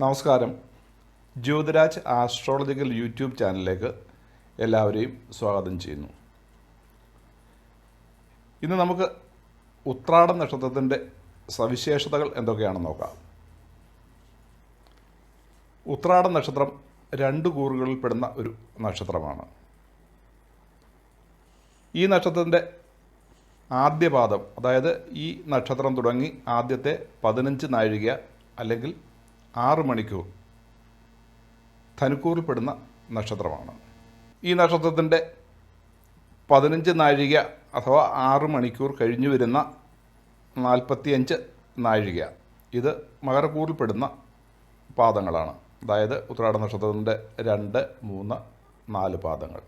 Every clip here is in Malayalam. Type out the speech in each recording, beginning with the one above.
നമസ്കാരം. ജ്യോതിരാജ് ആസ്ട്രോളജിക്കൽ യൂട്യൂബ് ചാനലിലേക്ക് എല്ലാവരെയും സ്വാഗതം ചെയ്യുന്നു. ഇന്ന് നമുക്ക് ഉത്രാടം നക്ഷത്രത്തിന്റെ സവിശേഷതകൾ എന്തൊക്കെയാണെന്ന് നോക്കാം. ഉത്രാടം നക്ഷത്രം രണ്ട് കൂറുകളിൽ പെടുന്ന ഒരു നക്ഷത്രമാണ്. ഈ നക്ഷത്രത്തിന്റെ ആദ്യപാദം അതായത് ഈ നക്ഷത്രം തുടങ്ങി ആദ്യത്തെ പതിനഞ്ച് നാഴിക അല്ലെങ്കിൽ ആറ് മണിക്കൂർ ധനുക്കൂറിൽപ്പെടുന്ന നക്ഷത്രമാണ്. ഈ നക്ഷത്രത്തിന്റെ പതിനഞ്ച് നാഴിക അഥവാ ആറ് മണിക്കൂർ കഴിഞ്ഞു വരുന്ന നാൽപ്പത്തിയഞ്ച് നാഴിക. ഇത് മകരക്കൂറിൽപ്പെടുന്ന പാദങ്ങളാണ്. അതായത് ഉത്രാട നക്ഷത്രത്തിന്റെ രണ്ട് മൂന്ന് നാല് പാദങ്ങൾ.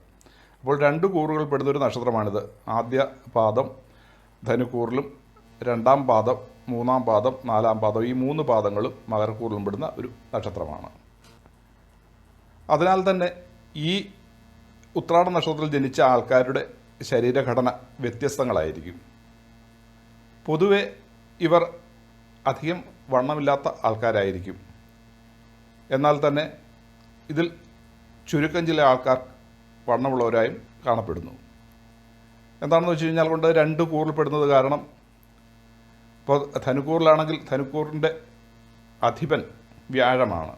അപ്പോൾ രണ്ട് കൂറുകൾ ഒരു നക്ഷത്രമാണിത്. ആദ്യ പാദം ധനുക്കൂറിലും രണ്ടാം പാദം മൂന്നാം പാദം നാലാം പാദം ഈ മൂന്ന് പാദങ്ങളും മകരക്കൂറിലും പെടുന്ന ഒരു നക്ഷത്രമാണ്. അതിനാൽ തന്നെ ഈ ഉത്രാട നക്ഷത്രത്തിൽ ജനിച്ച ആൾക്കാരുടെ ശരീരഘടന വ്യത്യസ്തങ്ങളായിരിക്കും. പൊതുവെ ഇവർ അധികം വണ്ണമില്ലാത്ത ആൾക്കാരായിരിക്കും. എന്നാൽ തന്നെ ഇതിൽ ചുരുക്കം ചില ആൾക്കാർ വണ്ണമുള്ളവരായും കാണപ്പെടുന്നു. എന്താണെന്ന് വെച്ച് കഴിഞ്ഞാൽ കൊണ്ട് രണ്ട് കൂറിൽപ്പെടുന്നത് കാരണം ഇപ്പോൾ ധനുക്കൂറിലാണെങ്കിൽ ധനുക്കൂറിന്റെ അധിപൻ വ്യാഴമാണ്.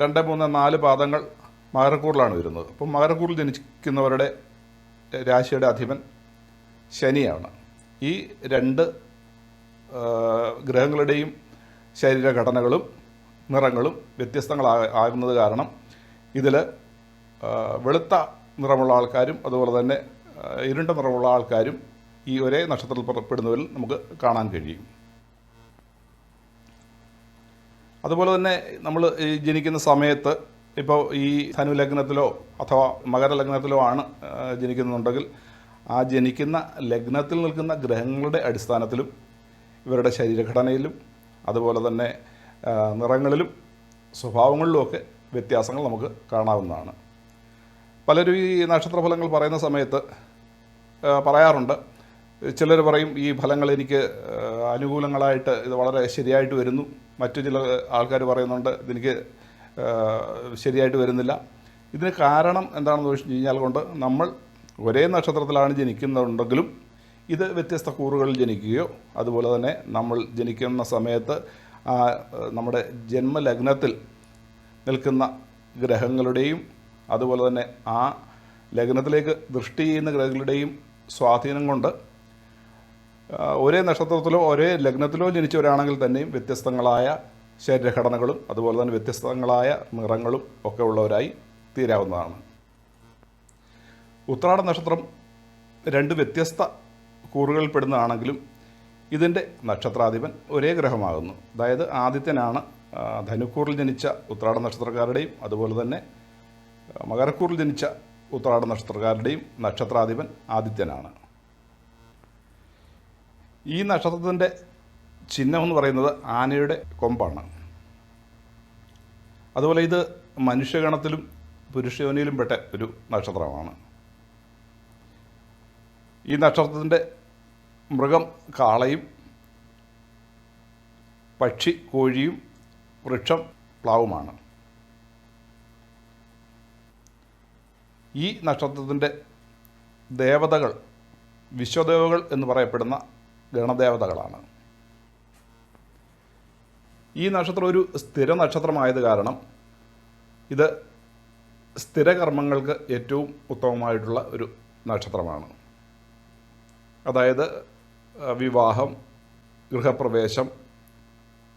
രണ്ട് മൂന്ന് നാല് പാദങ്ങൾ മകരക്കൂറിലാണ് വരുന്നത്. അപ്പം മകരക്കൂറിൽ ജനിക്കുന്നവരുടെ രാശിയുടെ അധിപൻ ശനിയാണ്. ഈ രണ്ട് ഗ്രഹങ്ങളുടെയും ശരീരഘടനകളും നിറങ്ങളും വ്യത്യസ്തങ്ങളാ- ആകുന്നത് കാരണം ഇതിൽ വെളുത്ത നിറമുള്ള ആൾക്കാരും അതുപോലെ തന്നെ ഇരുണ്ട നിറമുള്ള ആൾക്കാരും ഈ ഒരേ നക്ഷത്രത്തിൽ പുറപ്പെടുന്നവരിൽ നമുക്ക് കാണാൻ കഴിയും. അതുപോലെ തന്നെ നമ്മൾ ഈ ജനിക്കുന്ന സമയത്ത് ഇപ്പോൾ ഈ ധനു ലഗ്നത്തിലോ അഥവാ മകരലഗ്നത്തിലോ ആണ് ജനിക്കുന്നുണ്ടെങ്കിൽ ആ ജനിക്കുന്ന ലഗ്നത്തിൽ നിൽക്കുന്ന ഗ്രഹങ്ങളുടെ അടിസ്ഥാനത്തിലും ഇവരുടെ ശരീരഘടനയിലും അതുപോലെ തന്നെ നിറങ്ങളിലും സ്വഭാവങ്ങളിലുമൊക്കെ വ്യത്യാസങ്ങൾ നമുക്ക് കാണാവുന്നതാണ്. പലരും ഈ നക്ഷത്രഫലങ്ങൾ പറയുന്ന സമയത്ത് പറയാറുണ്ട് ചിലർ പറയും ഈ ഫലങ്ങൾ എനിക്ക് അനുകൂലങ്ങളായിട്ട് ഇത് വളരെ ശരിയായിട്ട് വരുന്നു. മറ്റു ചില ആൾക്കാർ പറയുന്നുണ്ട് ഇതെനിക്ക് ശരിയായിട്ട് വരുന്നില്ല. ഇതിന് കാരണം എന്താണെന്ന് ചോദിച്ചു കഴിഞ്ഞാൽ കൊണ്ട് നമ്മൾ ഒരേ നക്ഷത്രത്തിലാണ് ജനിക്കുന്നുണ്ടെങ്കിലും ഇത് വ്യത്യസ്ത കൂറുകളിൽ ജനിക്കുകയോ അതുപോലെ തന്നെ നമ്മൾ ജനിക്കുന്ന സമയത്ത് നമ്മുടെ ജന്മലഗ്നത്തിൽ നിൽക്കുന്ന ഗ്രഹങ്ങളുടെയും അതുപോലെ തന്നെ ആ ലഗ്നത്തിലേക്ക് ദൃഷ്ടി ചെയ്യുന്ന ഗ്രഹങ്ങളുടെയും സ്വാധീനം കൊണ്ട് ഒരേ നക്ഷത്രത്തിലോ ഒരേ ലഗ്നത്തിലോ ജനിച്ചവരാണെങ്കിൽ തന്നെയും വ്യത്യസ്തങ്ങളായ ശരീരഘടനകളും അതുപോലെ തന്നെ വ്യത്യസ്തങ്ങളായ നിറങ്ങളും ഒക്കെ ഉള്ളവരായി തീരാവുന്നതാണ്. ഉത്രാട നക്ഷത്രം രണ്ട് വ്യത്യസ്ത കൂറുകളിൽ പെടുന്നതാണെങ്കിലും ഇതിന്റെ നക്ഷത്രാധിപൻ ഒരേ ഗ്രഹമാകുന്നു. അതായത് ആദിത്യനാണ് ധനുക്കൂറിൽ ജനിച്ച ഉത്രാട നക്ഷത്രക്കാരുടെയും അതുപോലെ തന്നെ മകരക്കൂറിൽ ജനിച്ച ഉത്രാട നക്ഷത്രക്കാരുടെയും നക്ഷത്രാധിപൻ ആദിത്യനാണ്. ഈ നക്ഷത്രത്തിന്റെ ചിഹ്നം എന്ന് പറയുന്നത് ആനയുടെ കൊമ്പാണ്. അതുപോലെ ഇത് മനുഷ്യഗണത്തിലും പുരുഷയോനിയിലും പെട്ട ഒരു നക്ഷത്രമാണ്. ഈ നക്ഷത്രത്തിന്റെ മൃഗം കാളയും പക്ഷി കോഴിയും വൃക്ഷം പ്ലാവുമാണ്. ഈ നക്ഷത്രത്തിന്റെ ദേവതകൾ വിശ്വദേവകൾ എന്ന് പറയപ്പെടുന്ന ഗണദേവതകളാണ്. ഈ നക്ഷത്രം ഒരു സ്ഥിര നക്ഷത്രമായത് കാരണം ഇത് സ്ഥിരകർമ്മങ്ങൾക്ക് ഏറ്റവും ഉത്തമമായിട്ടുള്ള ഒരു നക്ഷത്രമാണ്. അതായത് വിവാഹം ഗൃഹപ്രവേശം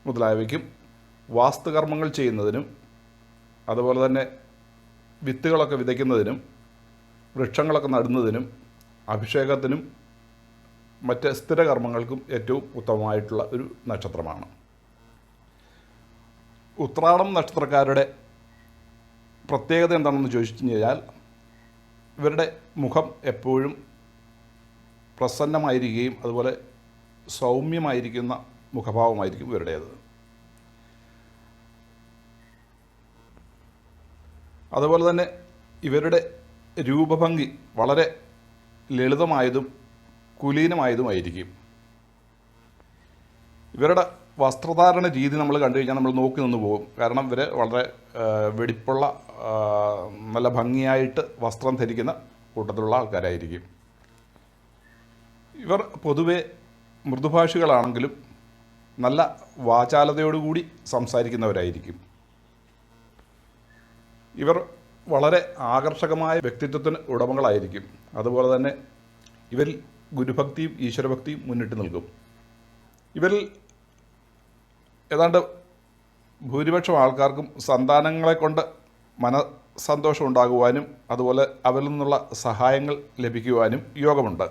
മുതലായവയ്ക്കും വാസ്തുകർമ്മങ്ങൾ ചെയ്യുന്നതിനും അതുപോലെ തന്നെ വിത്തുകളൊക്കെ വിതയ്ക്കുന്നതിനും വൃക്ഷങ്ങളൊക്കെ നടുന്നതിനും അഭിഷേകത്തിനും മറ്റ് സ്ഥിരകർമ്മങ്ങൾക്കും ഏറ്റവും ഉത്തമമായിട്ടുള്ള ഒരു നക്ഷത്രമാണ്. ഉത്രാടം നക്ഷത്രക്കാരുടെ പ്രത്യേകത എന്താണെന്ന് ചോദിച്ചു കഴിഞ്ഞാൽ ഇവരുടെ മുഖം എപ്പോഴും പ്രസന്നമായിരിക്കുകയും അതുപോലെ സൗമ്യമായിരിക്കുന്ന മുഖഭാവമായിരിക്കും ഇവരുടേത്. അതുപോലെ തന്നെ ഇവരുടെ രൂപഭംഗി വളരെ ലളിതമായതും കുലീനമായതുമായിരിക്കും. ഇവരുടെ വസ്ത്രധാരണ രീതി നമ്മൾ കണ്ടു കഴിഞ്ഞാൽ നമ്മൾ നോക്കി നിന്ന് പോകും. കാരണം ഇവർ വളരെ വെടിപ്പുള്ള നല്ല ഭംഗിയായിട്ട് വസ്ത്രം ധരിക്കുന്ന കൂട്ടത്തിലുള്ള ആൾക്കാരായിരിക്കും. ഇവർ പൊതുവെ മൃദുഭാഷികളാണെങ്കിലും നല്ല വാചാലതയോടുകൂടി സംസാരിക്കുന്നവരായിരിക്കും. ഇവർ വളരെ ആകർഷകമായ വ്യക്തിത്വത്തിന് ഉടമകളായിരിക്കും. അതുപോലെ തന്നെ ഇവരിൽ ഗുരുഭക്തിയും ഈശ്വരഭക്തിയും മുന്നിട്ട് നിൽക്കും. ഇവരിൽ ഏതാണ്ട് ഭൂരിപക്ഷം ആൾക്കാർക്കും സന്താനങ്ങളെ കൊണ്ട് മനസന്തോഷം ഉണ്ടാകുവാനും അതുപോലെ അവരിൽ നിന്നുള്ള സഹായങ്ങൾ ലഭിക്കുവാനും യോഗമുണ്ട്.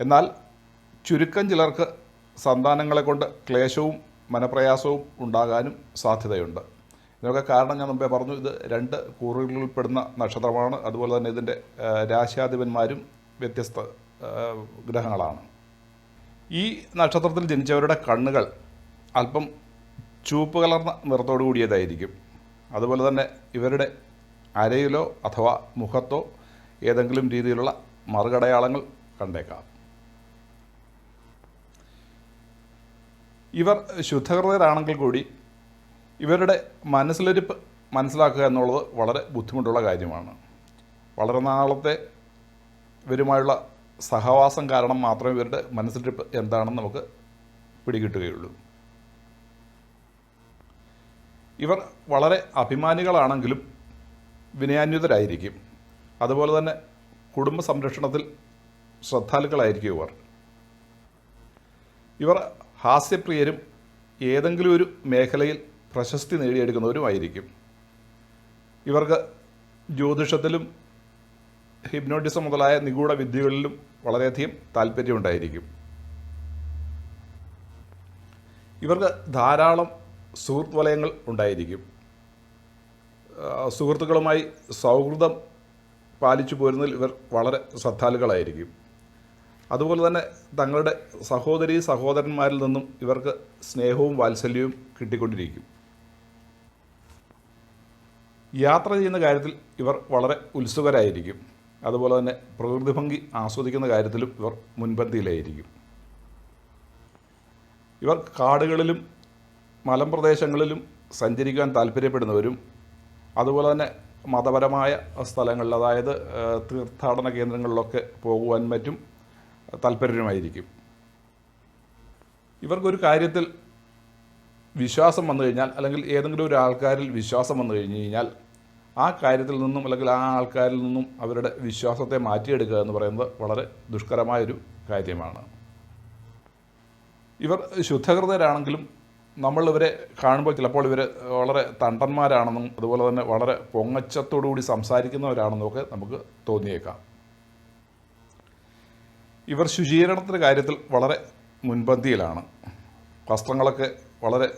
എന്നാൽ ചുരുക്കം ചിലർക്ക് സന്താനങ്ങളെ കൊണ്ട് ക്ലേശവും മനപ്രയാസവും ഉണ്ടാകാനും സാധ്യതയുണ്ട്. ഇതിനൊക്കെ കാരണം ഞാൻ മുമ്പേ പറഞ്ഞു ഇത് രണ്ട് കൂറുകളിൽപ്പെടുന്ന നക്ഷത്രമാണ്. അതുപോലെ തന്നെ ഇതിന്റെ രാശാധിപന്മാരും വ്യത്യസ്ത ഗ്രഹങ്ങളാണ്. ഈ നക്ഷത്രത്തിൽ ജനിച്ചവരുടെ കണ്ണുകൾ അല്പം ചുവപ്പ് കലർന്ന നിറത്തോടു കൂടിയതായിരിക്കും. അതുപോലെ തന്നെ ഇവരുടെ അരയിലോ അഥവാ മുഖത്തോ ഏതെങ്കിലും രീതിയിലുള്ള മറുകടയാളങ്ങൾ കണ്ടേക്കാം. ഇവർ ശുദ്ധഹൃദയരാണെങ്കിൽ കൂടി ഇവരുടെ മനസ്സിലിരിപ്പ് മനസ്സിലാക്കുക എന്നുള്ളത് വളരെ ബുദ്ധിമുട്ടുള്ള കാര്യമാണ്. വളരെ നാളത്തെ ഇവരുമായുള്ള സഹവാസം കാരണം മാത്രമേ ഇവരുടെ മനസ്സിൽ എന്താണെന്ന് നമുക്ക് പിടികിട്ടുകയുള്ളൂ. ഇവർ വളരെ അഭിമാനികളാണെങ്കിലും വിനയാന്വിതരായിരിക്കും. അതുപോലെ തന്നെ കുടുംബ സംരക്ഷണത്തിൽ ശ്രദ്ധാലുക്കളായിരിക്കും ഇവർ. ഇവർ ഹാസ്യപ്രിയരും ഏതെങ്കിലും ഒരു മേഖലയിൽ പ്രശസ്തി നേടിയെടുക്കുന്നവരുമായിരിക്കും. ഇവർക്ക് ജ്യോതിഷത്തിലും ഹിപ്നോട്ടിസം മുതലായ നിഗൂഢ വിദ്യകളിലും വളരെയധികം താല്പര്യമുണ്ടായിരിക്കും. ഇവർക്ക് ധാരാളം സുഹൃത്ത് വലയങ്ങൾ ഉണ്ടായിരിക്കും സുഹൃത്തുക്കളുമായി സൗഹൃദം പാലിച്ചു പോരുന്നതിൽ ഇവർ വളരെ ശ്രദ്ധാലുക്കളായിരിക്കും. അതുപോലെ തന്നെ തങ്ങളുടെ സഹോദരി സഹോദരന്മാരിൽ നിന്നും ഇവർക്ക് സ്നേഹവും വാത്സല്യവും കിട്ടിക്കൊണ്ടിരിക്കും. യാത്ര ചെയ്യുന്ന കാര്യത്തിൽ ഇവർ വളരെ ഉത്സുകരായിരിക്കും. അതുപോലെ തന്നെ പ്രകൃതി ഭംഗി ആസ്വദിക്കുന്ന കാര്യത്തിലും ഇവർ മുൻപന്തിയിലായിരിക്കും. ഇവർ കാടുകളിലും മലമ്പ്രദേശങ്ങളിലും സഞ്ചരിക്കാൻ താല്പര്യപ്പെടുന്നവരും അതുപോലെ തന്നെ മതപരമായ സ്ഥലങ്ങളിൽ അതായത് തീർത്ഥാടന കേന്ദ്രങ്ങളിലൊക്കെ പോകുവാൻ മറ്റും താല്പര്യമായിരിക്കും ഇവർക്കൊരു കാര്യത്തിൽ വിശ്വാസം വന്നു കഴിഞ്ഞാൽ അല്ലെങ്കിൽ ഏതെങ്കിലും ഒരു ആൾക്കാരിൽ വിശ്വാസം വന്നു കഴിഞ്ഞു കഴിഞ്ഞാൽ ആ കാര്യത്തിൽ നിന്നും അല്ലെങ്കിൽ ആ ആൾക്കാരിൽ നിന്നും അവരുടെ വിശ്വാസത്തെ മാറ്റിയെടുക്കുക എന്ന് പറയുന്നത് വളരെ ദുഷ്കരമായൊരു കാര്യമാണ്. ഇവർ ശുദ്ധഹൃദയരാണെങ്കിലും ഇവരെ കാണുമ്പോൾ ചിലപ്പോൾ ഇവർ വളരെ തണ്ടന്മാരാണെന്നും അതുപോലെ തന്നെ വളരെ പൊങ്ങച്ചത്തോടുകൂടി സംസാരിക്കുന്നവരാണെന്നും ഒക്കെ നമുക്ക് തോന്നിയേക്കാം. ഇവർ ശുചീകരണത്തിന്റെ കാര്യത്തിൽ വളരെ മുൻപന്തിയിലാണ്. വസ്ത്രങ്ങളൊക്കെ വളരെ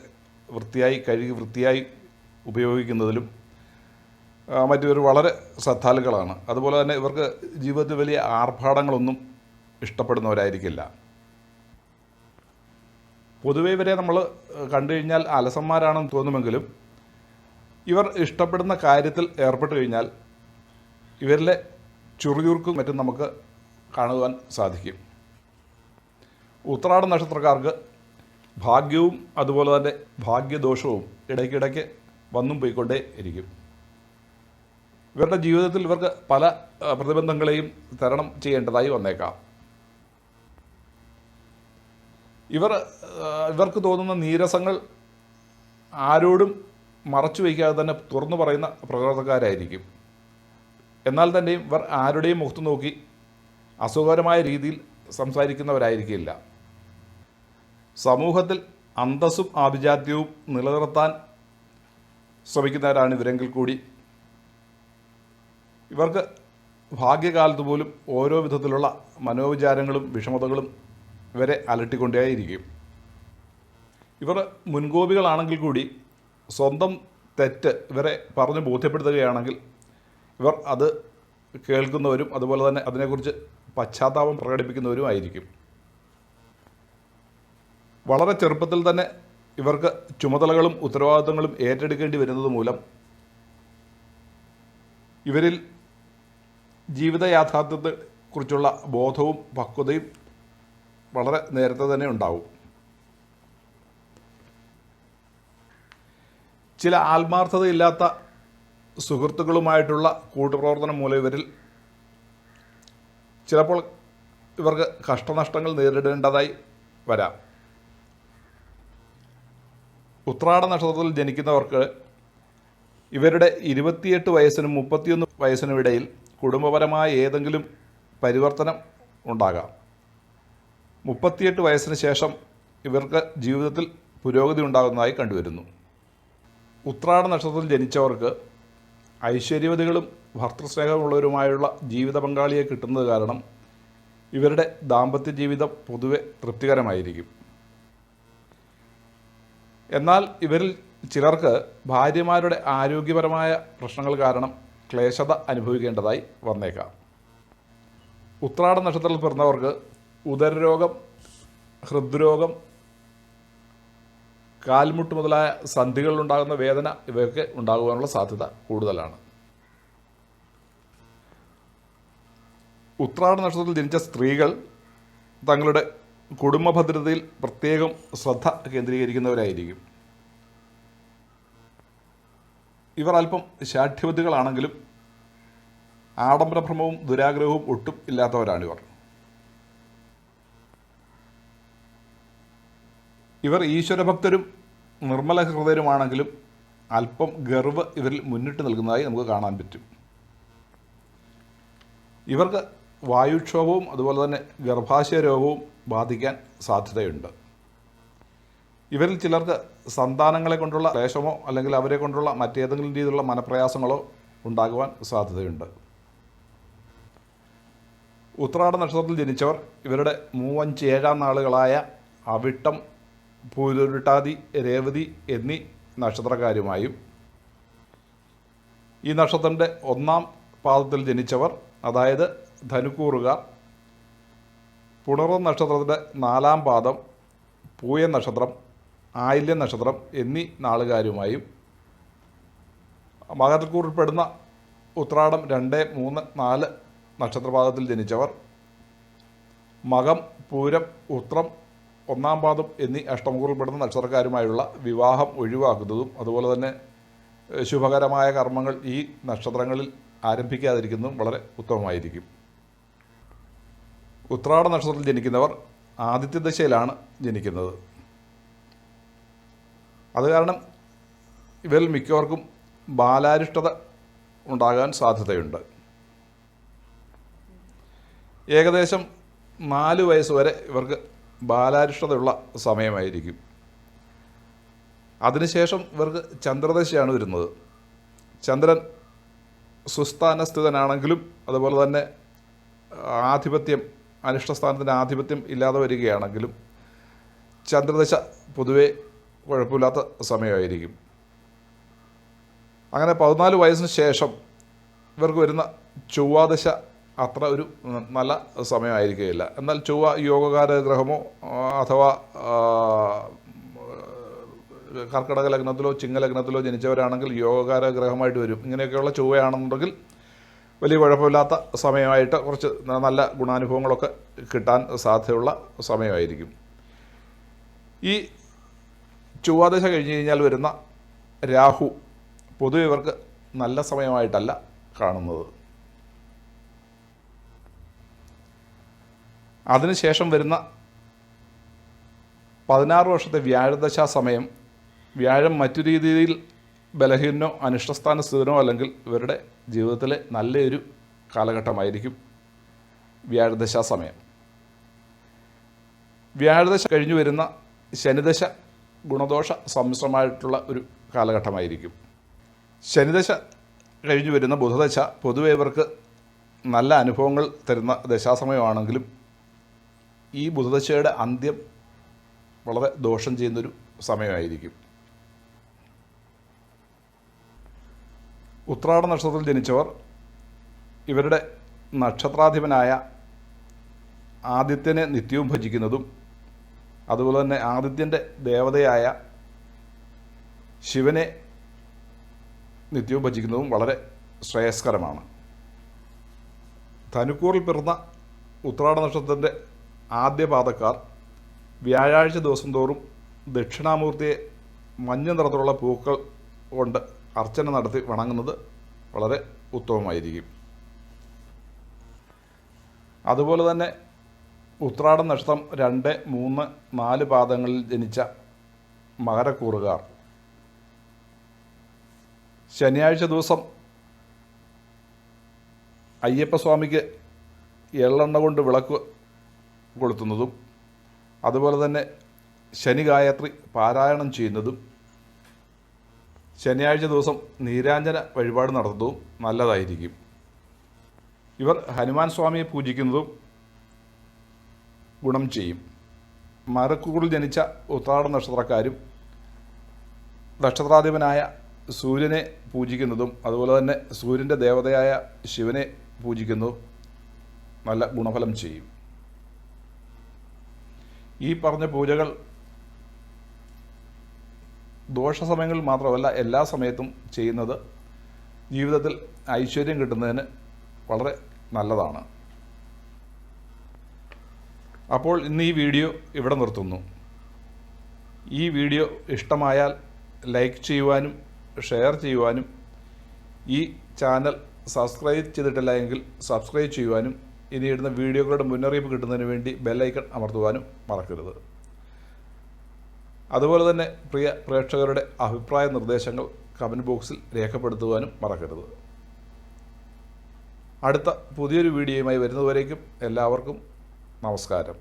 വൃത്തിയായി കഴുകി വൃത്തിയായി ഉപയോഗിക്കുന്നതിലും ആ, മറ്റൊരു വളരെ ശ്രദ്ധാലുക്കളാണ്. അതുപോലെ തന്നെ ഇവർക്ക് ജീവിതത്തിൽ വലിയ ആർഭാടങ്ങളൊന്നും ഇഷ്ടപ്പെടുന്നവരായിരിക്കില്ല. പൊതുവെ ഇവരെ നമ്മൾ കണ്ടു കഴിഞ്ഞാൽ അലസന്മാരാണെന്ന് തോന്നുമെങ്കിലും ഇവർ ഇഷ്ടപ്പെടുന്ന കാര്യത്തിൽ ഏർപ്പെട്ട് കഴിഞ്ഞാൽ ഇവരിലെ ചുറുചുറുക്കും മറ്റും നമുക്ക് കാണുവാൻ സാധിക്കും. ഉത്രാട നക്ഷത്രക്കാർക്ക് ഭാഗ്യവും അതുപോലെ തന്നെ ഭാഗ്യദോഷവും ഇടയ്ക്കിടയ്ക്ക് വന്നും പോയിക്കൊണ്ടേ ഇരിക്കും ഇവരുടെ ജീവിതത്തിൽ ഇവർക്ക് പല പ്രതിബന്ധങ്ങളെയും തരണം ചെയ്യേണ്ടതായി വന്നേക്കാം. ഇവർ ഇവർക്ക് തോന്നുന്ന നീരസങ്ങൾ ആരോടും മറച്ചു വയ്ക്കാതെ തന്നെ തുറന്നു പറയുന്ന പ്രകൃതക്കാരായിരിക്കും എന്നാൽ തന്നെയും ഇവർ ആരുടെയും മുഖത്ത് നോക്കി അസുഖകരമായ രീതിയിൽ സംസാരിക്കുന്നവരായിരിക്കില്ല. സമൂഹത്തിൽ അന്തസ്സും ആഭിജാത്യവും നിലനിർത്താൻ ശ്രമിക്കുന്നവരാണ് ഇവരെങ്കിൽ കൂടി ഇവർക്ക് ഭാഗ്യകാലത്ത് പോലും ഓരോ വിധത്തിലുള്ള മനോവിചാരങ്ങളും വിഷമതകളും ഇവരെ അലട്ടിക്കൊണ്ടേയിരിക്കും. ഇവർ മുൻകോപികളാണെങ്കിൽ കൂടി സ്വന്തം തെറ്റ് ഇവരെ പറഞ്ഞ് ബോധ്യപ്പെടുത്തുകയാണെങ്കിൽ ഇവർ അത് കേൾക്കുന്നവരും അതുപോലെ തന്നെ അതിനെക്കുറിച്ച് പശ്ചാത്താപം പ്രകടിപ്പിക്കുന്നവരുമായിരിക്കും വളരെ ചെറുപ്പത്തിൽ തന്നെ ഇവർക്ക് ചുമതലകളും ഉത്തരവാദിത്തങ്ങളും ഏറ്റെടുക്കേണ്ടി വരുന്നത് മൂലം ഇവരിൽ ജീവിത യാഥാർത്ഥ്യത്തെ കുറിച്ചുള്ള ബോധവും പക്വതയും വളരെ നേരത്തെ തന്നെ ഉണ്ടാവും. ചില ആത്മാർത്ഥതയില്ലാത്ത സുഹൃത്തുക്കളുമായിട്ടുള്ള കൂട്ടുപ്രവർത്തനം മൂലം ഇവരിൽ ചിലപ്പോൾ ഇവർക്ക് കഷ്ടനഷ്ടങ്ങൾ നേരിടേണ്ടതായി വരാം. ഉത്രാട നക്ഷത്രത്തിൽ ജനിക്കുന്നവർക്ക് ഇവരുടെ ഇരുപത്തിയെട്ട് വയസ്സിനും മുപ്പത്തിയൊന്ന് വയസ്സിനും ഇടയിൽ കുടുംബപരമായ ഏതെങ്കിലും പരിവർത്തനം ഉണ്ടാകാം. മുപ്പത്തിയെട്ട് വയസ്സിന് ശേഷം ഇവർക്ക് ജീവിതത്തിൽ പുരോഗതി ഉണ്ടാകുന്നതായി കണ്ടുവരുന്നു. ഉത്രാട നക്ഷത്രത്തിൽ ജനിച്ചവർക്ക് ഐശ്വര്യവതികളും ഭർത്തൃസ്നേഹമുള്ളവരുമായുള്ള ജീവിത പങ്കാളിയെ കിട്ടുന്നത് കാരണം ഇവരുടെ ദാമ്പത്യ ജീവിതം പൊതുവെ തൃപ്തികരമായിരിക്കും. എന്നാൽ ഇവരിൽ ചിലർക്ക് ഭാര്യമാരുടെ ആരോഗ്യപരമായ പ്രശ്നങ്ങൾ കാരണം ക്ലേശത അനുഭവിക്കേണ്ടതായി വന്നേക്കാം. ഉത്രാട നക്ഷത്രത്തിൽ പിറന്നവർക്ക് ഉദരരോഗം ഹൃദ്രോഗം കാൽമുട്ട് മുതലായ സന്ധികളിലുണ്ടാകുന്ന വേദന ഇവയൊക്കെ ഉണ്ടാകുവാനുള്ള സാധ്യത കൂടുതലാണ്. ഉത്രാട നക്ഷത്രത്തിൽ ജനിച്ച സ്ത്രീകൾ തങ്ങളുടെ കുടുംബഭദ്രതയിൽ പ്രത്യേകം ശ്രദ്ധ കേന്ദ്രീകരിക്കുന്നവരായിരിക്കും. ഇവർ അല്പം ശാഠ്യവതികളാണെങ്കിലും ആഡംബരഭ്രമവും ദുരാഗ്രഹവും ഒട്ടും ഇല്ലാത്തവരാണിവർ ഇവർ. ഈശ്വരഭക്തരും നിർമ്മല ഹൃദയരുമാണെങ്കിലും അല്പം ഗർവ് ഇവരിൽ മുന്നിട്ട് നിൽക്കുന്നതായി നമുക്ക് കാണാൻ പറ്റും. ഇവർക്ക് വായുക്ഷോഭവും അതുപോലെ തന്നെ ഗർഭാശയ രോഗവും ബാധിക്കാൻ സാധ്യതയുണ്ട്. ഇവരിൽ ചിലർക്ക് സന്താനങ്ങളെ കൊണ്ടുള്ള ക്ലേശമോ അല്ലെങ്കിൽ അവരെ കൊണ്ടുള്ള മറ്റേതെങ്കിലും രീതിയിലുള്ള മനപ്രയാസങ്ങളോ ഉണ്ടാകുവാൻ സാധ്യതയുണ്ട്. ഉത്രാട നക്ഷത്രത്തിൽ ജനിച്ചവർ ഇവരുടെ മൂവഞ്ച് ഏഴാം നാളുകളായ അവിട്ടം പൂരുരുട്ടാതി രേവതി എന്നീ നക്ഷത്രക്കാരുമായും ഈ നക്ഷത്രത്തിന്റെ ഒന്നാം പാദത്തിൽ ജനിച്ചവർ അതായത് ധനുക്കൂറുകാർ പുണർ നക്ഷത്രത്തിന്റെ നാലാം പാദം പൂയ നക്ഷത്രം ആയില്യ നക്ഷത്രം എന്നീ നാളുകാരുമായും മകരക്കൂറിൽപ്പെടുന്ന ഉത്രാടം രണ്ട് മൂന്ന് നാല് നക്ഷത്രപാദത്തിൽ ജനിച്ചവർ മകം പൂരം ഉത്രം ഒന്നാം പാദം എന്നീ അഷ്ടമുറിൽപ്പെടുന്ന നക്ഷത്രക്കാരുമായുള്ള വിവാഹം ഒഴിവാക്കുന്നതും അതുപോലെ തന്നെ ശുഭകരമായ കർമ്മങ്ങൾ ഈ നക്ഷത്രങ്ങളിൽ ആരംഭിക്കാതിരിക്കുന്നതും വളരെ ഉത്തമമായിരിക്കും. ഉത്രാട നക്ഷത്രത്തിൽ ജനിക്കുന്നവർ ആദിത്യദശയിലാണ് ജനിക്കുന്നത്. അത് കാരണം ഇവരിൽ മിക്കവർക്കും ബാലാരിഷ്ടത ഉണ്ടാകാൻ സാധ്യതയുണ്ട്. ഏകദേശം നാല് വയസ്സ് വരെ ഇവർക്ക് ബാലാരിഷ്ടതയുള്ള സമയമായിരിക്കും. അതിനുശേഷം ഇവർക്ക് ചന്ദ്രദശയാണ് വരുന്നത്. ചന്ദ്രൻ സുസ്ഥാനസ്ഥിതനാണെങ്കിലും അതുപോലെ തന്നെ ആധിപത്യം അനിഷ്ടസ്ഥാനത്തിന്റെ ആധിപത്യം ഇല്ലാതെ വരികയാണെങ്കിലും ചന്ദ്രദശ പൊതുവെ കുഴപ്പമില്ലാത്ത സമയമായിരിക്കും. അങ്ങനെ പതിനാല് വയസ്സിന് ശേഷം ഇവർക്ക് വരുന്ന ചൊവ്വാദശ അത്ര ഒരു നല്ല സമയമായിരിക്കുകയില്ല. എന്നാൽ ചൊവ്വ യോഗകാര ഗ്രഹമോ അഥവാ കർക്കിടക ലഗ്നത്തിലോ ചിങ്ങലഗ്നത്തിലോ ജനിച്ചവരാണെങ്കിൽ യോഗകാര ഗ്രഹമായിട്ട് വരും. ഇങ്ങനെയൊക്കെയുള്ള ചൊവ്വയാണെന്നുണ്ടെങ്കിൽ വലിയ കുഴപ്പമില്ലാത്ത സമയമായിട്ട് കുറച്ച് നല്ല ഗുണാനുഭവങ്ങളൊക്കെ കിട്ടാൻ സാധ്യതയുള്ള സമയമായിരിക്കും. ഈ ചൊവ്വാദശ കഴിഞ്ഞ് കഴിഞ്ഞാൽ വരുന്ന രാഹു പൊതുവെ ഇവർക്ക് നല്ല സമയമായിട്ടല്ല കാണുന്നത്. അതിനുശേഷം വരുന്ന പതിനാറ് വർഷത്തെ വ്യാഴദശ സമയം വ്യാഴം മറ്റു രീതിയിൽ ബലഹീനോ അനിഷ്ടസ്ഥാന സ്ഥിതനോ അല്ലെങ്കിൽ ഇവരുടെ ജീവിതത്തിലെ നല്ലൊരു കാലഘട്ടമായിരിക്കും വ്യാഴദശ സമയം. വ്യാഴദശ കഴിഞ്ഞു വരുന്ന ശനിദശ ഗുണദോഷ സമ്മിശ്രമായിട്ടുള്ള ഒരു കാലഘട്ടമായിരിക്കും. ശനിദശ കഴിഞ്ഞു വരുന്ന ബുധദശ പൊതുവെ ഇവർക്ക് നല്ല അനുഭവങ്ങൾ തരുന്ന ദശാസമയമാണെങ്കിലും ഈ ബുധദശയുടെ അന്ത്യം വളരെ ദോഷം ചെയ്യുന്നൊരു സമയമായിരിക്കും. ഉത്രാട നക്ഷത്രത്തിൽ ജനിച്ചവർ ഇവരുടെ നക്ഷത്രാധിപനായ ആദിത്യനെ നിത്യവും ഭജിക്കുന്നതും അതുപോലെ തന്നെ ആദിത്യന്റെ ദേവതയായ ശിവനെ നിത്യവും ഭജിക്കുന്നതും വളരെ ശ്രേയസ്കരമാണ്. ധനുക്കൂറിൽ പിറന്ന ഉത്രാട നക്ഷത്രത്തിന്റെ ആദ്യ പാതക്കാർ വ്യാഴാഴ്ച ദിവസം തോറും ദക്ഷിണാമൂർത്തിയെ മഞ്ഞ നിറത്തിലുള്ള പൂക്കൾ കൊണ്ട് അർച്ചന നടത്തി വണങ്ങുന്നത് വളരെ ഉത്തമമായിരിക്കും. അതുപോലെ തന്നെ ഉത്രാട നക്ഷത്രം രണ്ട് മൂന്ന് നാല് പാദങ്ങളിൽ ജനിച്ച മകരക്കൂറുകാർ. ശനിയാഴ്ച ദിവസം അയ്യപ്പസ്വാമിക്ക് എള്ളെണ്ണ കൊണ്ട് വിളക്ക് കൊളുത്തുന്നതും അതുപോലെ തന്നെ ശനി ഗായത്രി പാരായണം ചെയ്യുന്നതും ശനിയാഴ്ച ദിവസം നീരാഞ്ജന വഴിപാട് നടത്തുന്നതും നല്ലതായിരിക്കും. ഇവർ ഹനുമാൻ സ്വാമിയെ പൂജിക്കുന്നതും ഗുണം ചെയ്യും. മരക്കുകളിൽ ജനിച്ച ഉത്രാട നക്ഷത്രക്കാരും നക്ഷത്രാധിപനായ സൂര്യനെ പൂജിക്കുന്നതും അതുപോലെ തന്നെ സൂര്യന്റെ ദേവതയായ ശിവനെ പൂജിക്കുന്നതും നല്ല ഗുണഫലം ചെയ്യും. ഈ പറഞ്ഞ പൂജകൾ ദോഷ സമയങ്ങളിൽ മാത്രമല്ല എല്ലാ സമയത്തും ചെയ്യുന്നത് ജീവിതത്തിൽ ഐശ്വര്യം കിട്ടുന്നതിന് വളരെ നല്ലതാണ്. അപ്പോൾ ഇന്ന് ഈ വീഡിയോ ഇവിടെ നിർത്തുന്നു. ഈ വീഡിയോ ഇഷ്ടമായാൽ ലൈക്ക് ചെയ്യുവാനും ഷെയർ ചെയ്യുവാനും ഈ ചാനൽ സബ്സ്ക്രൈബ് ചെയ്തിട്ടില്ല എങ്കിൽ സബ്സ്ക്രൈബ് ചെയ്യുവാനും ഇനി ഇടുന്ന വീഡിയോകളുടെ മുന്നറിയിപ്പ് കിട്ടുന്നതിന് വേണ്ടി ബെല്ലൈക്കൺ അമർത്തുവാനും മറക്കരുത്. അതുപോലെ തന്നെ പ്രിയ പ്രേക്ഷകരുടെ അഭിപ്രായ നിർദ്ദേശങ്ങൾ കമന്റ് ബോക്സിൽ രേഖപ്പെടുത്തുവാനും മറക്കരുത്. അടുത്ത പുതിയൊരു വീഡിയോയുമായി വരുന്നതുവരേക്കും എല്ലാവർക്കും നമസ്കാരം.